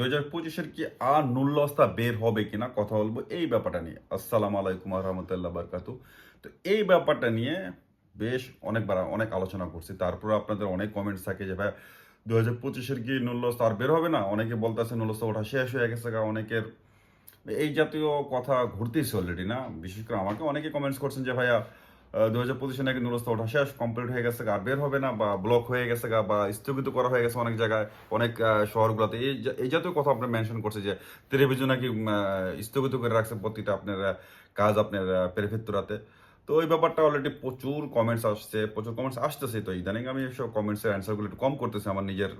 দুই হাজার পঁচিশের কি আর নুল্লস্তা বের হবে কিনা কথা বলব এই ব্যাপারটা নিয়ে। আসসালামু আলাইকুম রহমতুল্লাহ বারকাতু তো এই ব্যাপারটা নিয়ে বেশ অনেকবার অনেক আলোচনা করছি। তারপরে আপনাদের অনেক কমেন্টস থাকে যে ভাই দু হাজার পঁচিশের কি নুল্লস্তা আর বের হবে না? অনেকে বলতেছে নুল্লস্তা ওঠা শেষ হয়ে গেছে অনেকের এই জাতীয় কথা ঘুরতেছে অলরেডি না? বিশেষ করে আমাকে অনেকে কমেন্টস করছেন যে, ভাইয়া দু হাজার পঁচিশে নাকি নুরস্তা ওঠা শেষ কমপ্লিট হয়ে গেছে গা, বের হবে না বা ব্লক হয়ে গেছে গা বা স্থগিত করা হয়ে গেছে অনেক জায়গায়, অনেক শহরগুলোতে। এই এই জাতীয় কথা আপনি মেনশন করছে যে টেলিভিশন নাকি স্থগিত করে রাখছে প্রতিটা আপনার কাজ আপনার পেরেফেত্তুরাতে তো ওই ব্যাপারটা অলরেডি প্রচুর কমেন্টস আসছে, প্রচুর কমেন্টস আসতেছে তো ইদানিং আমি সব কমেন্টসের অ্যান্সারগুলো একটু কম করতেছি আমার নিজের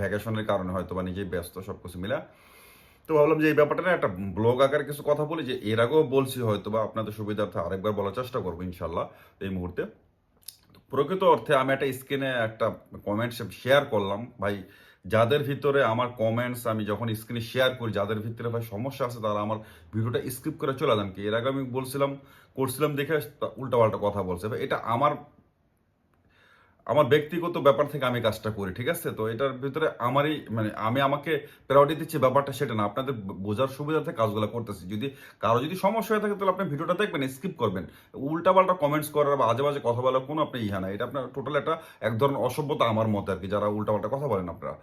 ভ্যাকেশনের কারণে হয়তো বা নিজেই ব্যস্ত সব কিছু মিলা। তো ভাবলাম যে এই ব্যাপারটা না একটা ব্লগ আকারে কিছু কথা বলি যে এর আগেও বলছি হয়তো বা আপনাদের সুবিধার্থে আরেকবার বলার চেষ্টা করব ইনশাল্লাহ এই মুহূর্তে। প্রকৃত অর্থে আমি একটা স্ক্রিনে একটা কমেন্টস শেয়ার করলাম। ভাই, যাদের ভিতরে আমার কমেন্টস আমি যখন স্ক্রিনে শেয়ার করি, যাদের ভিতরে ভাই সমস্যা আছে, তারা আমার ভিডিওটা স্কিপ করে চলে যান। কি এর আগে আমি বলছিলাম, করছিলাম দেখে উল্টাপাল্টা কথা বলছে। ভাই, এটা আমার আমার ব্যক্তিগত ব্যাপার থেকে আমি কাজটা করি, ঠিক আছে? তো এটার ভিতরে আমারই মানে আমি আমাকে প্রায়োরিটি দিচ্ছি ব্যাপারটা সেটা না, আপনাদের বোঝার সুবিধাতে কাজগুলো করতেছি। যদি কারও যদি সমস্যা হয়ে থাকে তাহলে আপনি ভিডিওটা দেখবেন স্কিপ করবেন। উল্টাপাল্টা কমেন্টস করার বা আজে বাজে কথা বলার কোনো আপনি ইহা না এটা আপনার টোটাল একটা এক ধরনের অসভ্যতা আমার মতে আর কি, যারা উল্টাপাল্টা কথা বলেন আপনারা।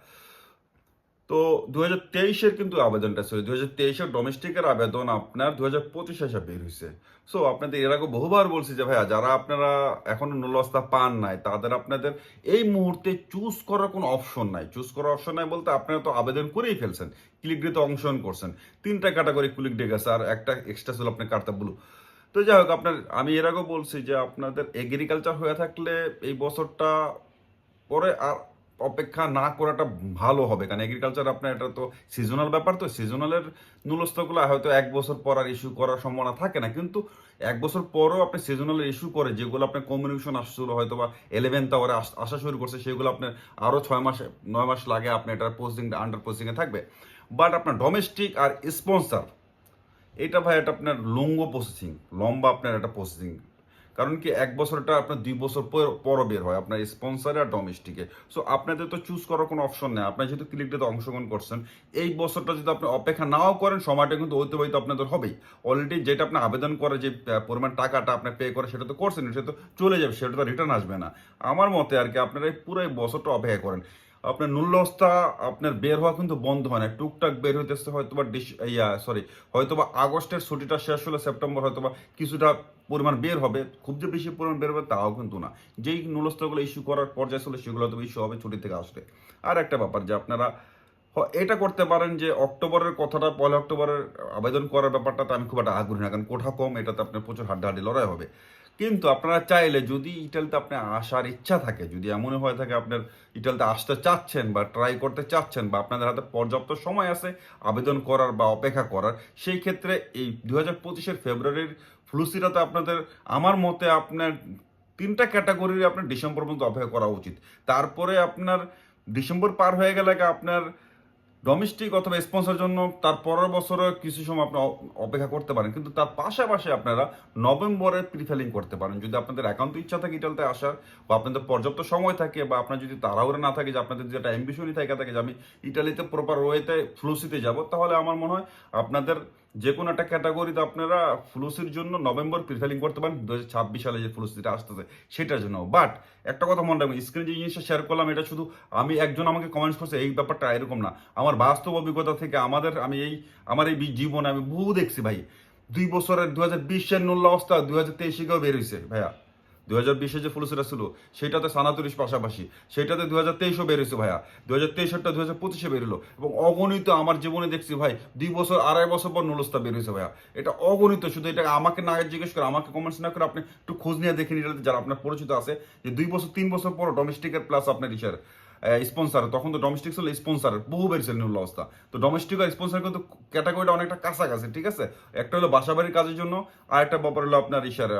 তো দু হাজার তেইশের কিন্তু আবেদনটা ছিল দু হাজার তেইশের ডোমেস্টিকের আবেদন আপনার দু হাজার পঁচিশ হিসাবে বের হয়েছে সো আপনাদের এর আগে বহুবার বলছি যে, ভাইয়া, যারা আপনারা এখনও নুলস্তা পান নাই, তাদের আপনাদের এই মুহূর্তে চুজ করার কোনো অপশন নাই। চুজ করার অপশন নাই বলতে আপনারা তো আবেদন করেই ফেলছেন ক্লিক ডেতে অংশগ্রহণ করছেন। তিনটা ক্যাটাগরি ক্লিক ডে গেছে, আর একটা এক্সট্রা ছিল আপনার কার্তা ব্লু তো যাই হোক, আপনার, আমি এর আগেও বলছি যে, আপনাদের এগ্রিকালচার হয়ে থাকলে এই বছরটা পরে আর অপেক্ষা না করাটা ভালো হবে। কারণ এগ্রিকালচার আপনার এটা তো সিজনাল ব্যাপার তো সিজনালের নুলস্তগুলো হয়তো এক বছর পর আর ইস্যু করার সম্ভাবনা থাকে না। কিন্তু এক বছর পরও আপনি সিজনালের ইস্যু করে, যেগুলো আপনার কমিউনিকেশন আসছিল হয়তো বা ইলেভেন্থ আওয়ারে আসা শুরু করছে, সেগুলো আপনার আরও ছয় মাস, নয় মাস লাগে আপনি এটার পোস্টিং আন্ডার পোস্টিংয়ে থাকবে। বাট আপনার ডোমেস্টিক আর স্পন্সার এটা ভাই এটা আপনার লঙ্গ প্রসেসিং লম্বা আপনার একটা প্রসেসিং কারণ কি এক বছরটা আপনার দুই বছর পর- পরও বের হয়, আপনার স্পন্সারে আর ডোমেস্টিকে সো আপনাদের তো চুজ করার কোনো অপশন নেই। আপনার যেহেতু ক্লিকটাতে অংশগ্রহণ করছেন, এই বছরটা যদি আপনি অপেক্ষা নাও করেন, সময়টা কিন্তু অতিবাহিত আপনাদের হবেই। অলরেডি যেটা আপনি আবেদন করে যে পরিমাণ টাকাটা আপনি পে করে সেটা তো করছেন, সেটা তো চলে যাবে, সেটা তো রিটার্ন আসবে না। আমার মতে আর কি আপনারা এই পুরো বছরটা অপেক্ষা করেন। আপনার নুল্লস্তা আপনার বের হওয়া কিন্তু বন্ধ হয় না। টুকটাক বের হইতেছে হয়তো বা ডিস ইয়া সরি হয়তো বা আগস্টের ছুটিটা শেষ হলে সেপ্টেম্বর হয়তো বা কিছুটা পরিমাণ বের হবে, খুব যে বেশি পরিমাণ বের হবে তাও কিন্তু না। যেই নুলস্তাগুলো ইস্যু করার পর্যায়ে ছিল সেগুলো তো ইস্যু হবে ছুটি থেকে আসলে আর একটা ব্যাপার যে আপনারা এটা করতে পারেন যে অক্টোবরের কথাটা, পয়লা অক্টোবরের আবেদন করার ব্যাপারটাতে আমি খুব একটা আগ্রহী না, কারণ কোঠা কম, এটাতে আপনার প্রচুর হাড্ডাহাড্ডি লড়াই হবে। কিন্তু আপনারা চাইলে যদি ইটালিতে আপনি আসার ইচ্ছা থাকে, যদি এমন হয়ে থাকে আপনার ইটালিতে আসতে চাচ্ছেন বা ট্রাই করতে চাচ্ছেন বা আপনাদের হাতে পর্যাপ্ত সময় আছে আবেদন করার বা অপেক্ষা করার, সেই ক্ষেত্রে এই দু হাজার পঁচিশের ফেব্রুয়ারির ফ্লুসিটাতে আপনাদের, আমার মতে আপনার তিনটা ক্যাটাগরির আপনার ডিসেম্বর পর্যন্ত অপেক্ষা করা উচিত। তারপরে আপনার ডিসেম্বর পার হয়ে গেলে আপনার ডোমেস্টিক অথবা স্পন্সর জন্য তার পরের বছরে কিছু সময় আপনি অ- অপেক্ষা করতে পারেন। কিন্তু তার পাশাপাশি আপনারা নভেম্বরে প্রিফেলিং করতে পারেন। যদি আপনাদের একান্ত ইচ্ছা থাকে ইটালতে আসার বা আপনাদের পর্যাপ্ত সময় থাকে বা আপনার যদি তাড়াহুড়ো না থাকে যে আপনাদের যেটা অ্যাম্বিশনই থাকে থাকে যে আমি ইটালিতে প্রপার ওয়েতে ফ্লুসিতে যাব, তাহলে আমার মনে হয় আপনাদের যে কোনো একটা ক্যাটাগরিতে আপনারা ফ্লুসির জন্য নভেম্বর প্রিফেলিং করতে পারেন দু হাজার ছাব্বিশ সালে যে ফ্লুসিটা আসতেছে, সেটার জন্য। বাট একটা কথা মনে রাখবেন স্ক্রিনে যে জিনিসটা শেয়ার করলাম, এটা শুধু আমি একজন আমাকে কমেন্টস করছে, এই ব্যাপারটা এরকম না। আমার বাস্তব অভিজ্ঞতা থেকে আমাদের, আমি এই, আমার এই জীবনে আমি বহু দেখছি ভাই। দুই বছরের দু হাজার বিশের নোল্লা অবস্থা দু হাজার তেইশে গিয়েও বের হয়েছে ভাইয়া। দু হাজার বিশে যে ফুলসিটা ছিল সেটাতে সানাতুরিশ পাশাপাশি, সেটাতে দু হাজার তেইশও বের হয়েছে ভাইয়া। দু হাজার তেইশেরটা দু হাজার পঁচিশে বেরোলো এবং অগণিত আমার জীবনে দেখছি ভাই, দুই বছর, আড়াই বছর পর নুলস্তা বের হয়েছে ভাইয়া। এটা অগণিত, শুধু এটা আমাকে না জিজ্ঞেস করে, আমাকে কমেন্টস না করে আপনি একটু খোঁজ নিয়ে দেখে নিলে যারা আপনার পরিচিত আছে, যে দুই বছর, তিন বছর পর ডোমেস্টিকের প্লাস আপনার ইসার স্পন্সার তখন তো ডোমেস্টিক ছিল স্পন্সার বহু বেড়েছে নুল অবস্থা। তো ডোমেস্টিক আর স্পন্সার কিন্তু ক্যাটাগরিটা অনেকটা কাছাকাছি, ঠিক আছে? একটা হলো বাসাবাড়ির কাজের জন্য আর একটা ব্যাপার হলো আপনার ইসার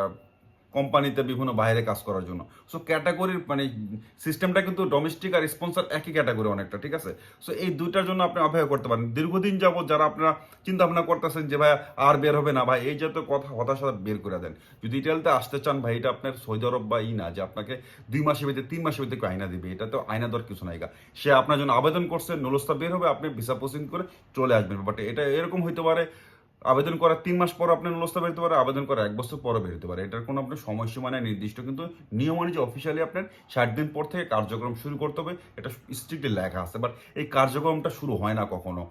কোম্পানিতে বিভিন্ন বাইরে কাজ করার জন্য। সো ক্যাটাগরির মানে সিস্টেমটা কিন্তু ডোমেস্টিক আর স্পন্সর একই ক্যাটাগরি অনেকটা, ঠিক আছে? সো এই দুইটার জন্য আপনি অপেক্ষা করতে পারেন। দীর্ঘদিন যাবত যারা আপনারা চিন্তা ভাবনা করতেছেন যে ভাই আর বের হবে না। ভাই, এই জাতীয় কথা, হতাশা বের করে দেন। যদি ইটালিতে আসতে চান, ভাই, এটা আপনার সৌদি আরব বা ই না, যে আপনাকে দুই মাসের ভিতরে, তিন মাসের ভিতরে আয়না দিবে। এটা তো আয়না দর কিছু নাই সে আপনার জন্য আবেদন করছে নুলস্তা বের হবে, আপনি ভিসা প্রসিং করে চলে আসবেন। বাট এটা এরকম হইতে পারে আবেদন করার তিন মাস পর আপনার নুলস্তা বেরোতে পারে, আবেদন করার এক বছর পরে বেরোতে পারে। এটার কোনো আপনার সময়সীমা নেই, নির্দিষ্ট, কিন্তু নিয়ম অনুযায়ী অফিসিয়ালি আপনার ষাট দিন পর থেকে কার্যক্রম শুরু করতে হবে। এটা স্ট্রিক্টলি লেখা আছে বাট এই কার্যক্রমটা শুরু হয় না কখনো।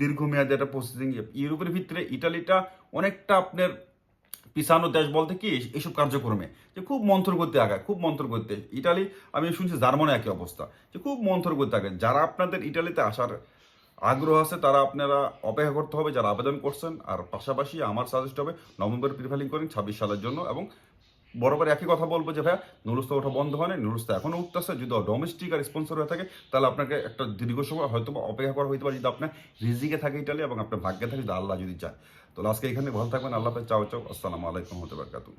দীর্ঘমেয়াদী একটা প্রসেসিং ইউরোপের ভিতরে ইটালিটা অনেকটা আপনার পিছানো দেশ বলতে কি এইসব কার্যক্রমে। যে খুব মন্থর করতে আগায়, খুব মন্থর করতে ইটালি, আমি শুনছি জার্মানি একই অবস্থা। যে খুব মন্থর করতে আগায়। যারা আপনাদের ইটালিতে আসার আগ্রহ আছে, তারা আপনারা অপেক্ষা করতে হবে, যারা আবেদন করছেন। আর পাশাপাশি আমার সাজেস্ট হবে, নভেম্বর প্রিফাইলিং করেন ছাব্বিশ সালের জন্য এবং বরাবর একই কথা বলব যে, ভাইয়া, নুরুস্তা ওঠা বন্ধ হয় না নুরুস্তা এখনও উঠতেছে। যদি ডোমেস্টিক আর স্পন্সর হয়ে থাকে, তাহলে আপনাকে একটা দীর্ঘ সময় হয়তো অপেক্ষা করা হইতে পারে। যদি আপনার রিজিকে থাকে ইটালি এবং আপনার ভাগ্যে থাকে, যদি আল্লাহ যদি চায়। তো আজকে এখানে ভালো থাকবেন, আল্লাহ চাও চাও, আসসালামু আলাইকুম হতে পারকাতু